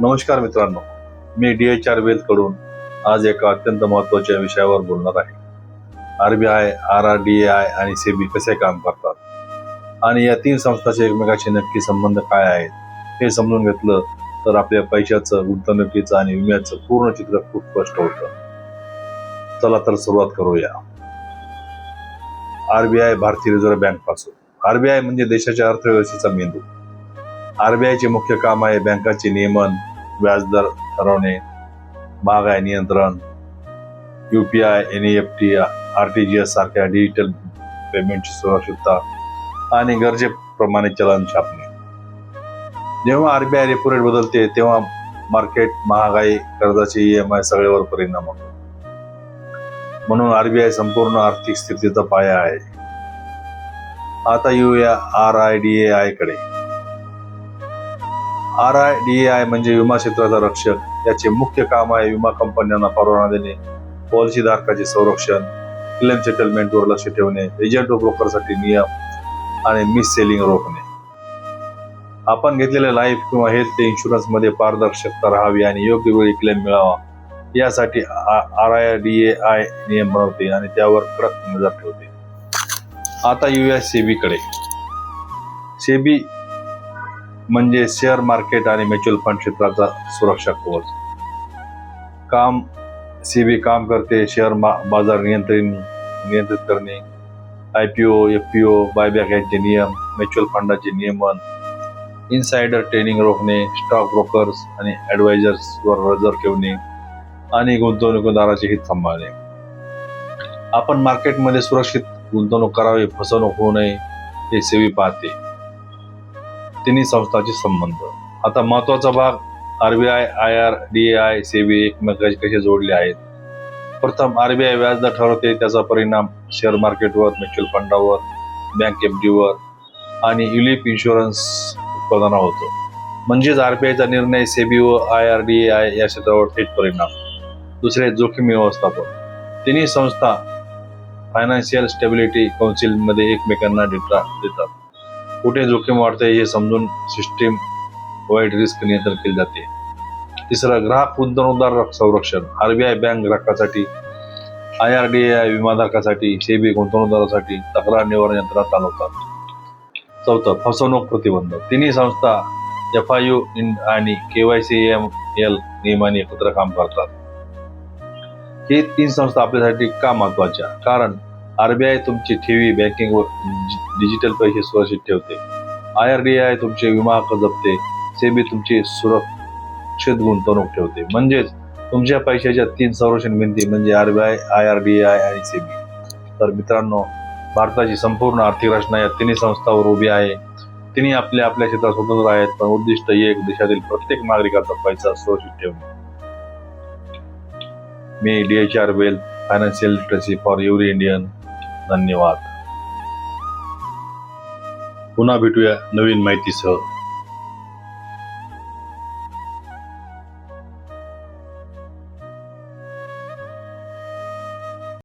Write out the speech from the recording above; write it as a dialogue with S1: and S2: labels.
S1: नमस्कार मित्रांनो मी डी एच आर वेल कडून आज एका अत्यंत महत्त्वाच्या विषयावर बोलणार आहे. RBI R R D I आणि सेबी कसे काम करतात? आणि या तीन संस्थांचे एकमेकाशी नक्की संबंध काय आहेत हे समजून घेतलं तर आपल्या पैशाचं गुंतवणुकीचं आणि विम्याचं पूर्ण चित्र खूप स्पष्ट होतं. चला तर सुरुवात करूया. आरबीआय भारतीय रिझर्व्ह बँकपासून आरबीआय म्हणजे देशाच्या अर्थव्यवस्थेचा मेंदू. आरबीआयचे मुख्य काम आहे बँकाचे नियमन व्याजदर ठरवणे महागाई नियंत्रण UPI N F T R T G S सारख्या डिजिटल पेमेंटची सुरक्षितता आणि गरजेप्रमाणे चलन छापणे. जेव्हा आरबीआय रेपो रेट बदलते तेव्हा मार्केट महागाई कर्जाचे ई एम आय सगळ्यावर परिणाम होतो. म्हणून आरबीआय संपूर्ण आर्थिक स्थितीचा पाया आहे. आता येऊया आर आय डी ए आयकडे. आर आय डी आय म्हणजे विमा क्षेत्राचा रक्षक. याचे मुख्य काम आहे विमा कंपन्यांना परवाना देणे पॉलिसीधारकाचे संरक्षण क्लेम सेटलमेंटवर लक्ष ठेवणे एजंट व ब्रोकरसाठी नियम आणि मिस सेलिंग रोखणे. आपण घेतलेल्या लाईफ किंवा हेल्थ इन्शुरन्समध्ये पारदर्शकता राहावी आणि योग्य वेळी क्लेम मिळावा. यासाठी R I D A I नियम बनवते आणि त्यावर कडक नजर ठेवते. आता येऊया सेबी कडे. सेबी म्हणजे शेअर मार्केट आणि म्युच्युअल फंड क्षेत्राचा सुरक्षा कोर्स काम सीबी काम करते शेअर मा- बाजार नियंत्रण नियंत्रित करणे. I P O F P O buyback यांचे नियम म्युच्युअल फंडाचे नियमन. इनसायडर ट्रेनिंग रोखणे स्टॉक ब्रोकर्स आणि ॲडवायझर्सवर नजर ठेवणे आणि गुंतवणूकदाराचे हित सांभाळणे. आपण मार्केटमध्ये सुरक्षित गुंतवणूक करावी फसवणूक होऊ नये हे सेवी पाहते. तिन्ही संस्थांचे संबंध. आता महत्त्वाचा भाग RBI I R D I SEBI एकमेकांशी कसे जोडले आहेत? प्रथम आरबीआय व्याजदर ठरवते त्याचा परिणाम शेअर मार्केटवर म्युच्युअल फंडावर बँक एफ डीवर आणि युलिप इन्शुरन्स उत्पादनावर होतो. म्हणजेच आरबीआयचा निर्णय सेबी व आय आर डी आय या क्षेत्रावर थेट परिणाम. दुसरे जोखीम व्यवस्थापन. तिन्ही संस्था फायनान्शियल स्टेबिलिटी कौन्सिलमध्ये एकमेकांना डेटा देतात. कुठे जोखीम वाढते हे समजून सिस्टीम वाईट रिस्क नियंत्रण केले जाते. तिसरं ग्राहक गुंतवणूकदार संरक्षण. आरबीआय बँक ग्राहकासाठी आय आर डी आय विमाधारकासाठी सेबी गुंतवणूकदारासाठी तक्रार निवारण यंत्रणा चालवतात. चौथं फसवणूक प्रतिबंध. तिन्ही संस्था एफ आय यू आणि K Y C M L नियमाने एकत्र काम करतात. हे तीन संस्था आपल्यासाठी का महत्त्वाच्या? कारण आरबीआय तुमची ठेवी बँकिंग व डिजिटल पैसे सुरक्षित ठेवते. आय आर डी आय तुमचे विमा हक्क जपते. सेबी तुमची सुरक्षित गुंतवणूक ठेवते. म्हणजेच तुमच्या पैशाच्या तीन संरक्षण भिंती म्हणजे RBI I R D I आणि सेबी. तर मित्रांनो भारताची संपूर्ण आर्थिक रचना या तिन्ही संस्थांवर उभी आहे. तिन्ही आपल्या आपल्या क्षेत्रात स्वतंत्र आहेत पण उद्दिष्ट एक देशातील प्रत्येक नागरिकाचा पैसा सुरक्षित ठेवणे. मी D H R well financial literacy for every Indian धन्यवाद. पुन्हा भेटूया नवीन माहितीसह.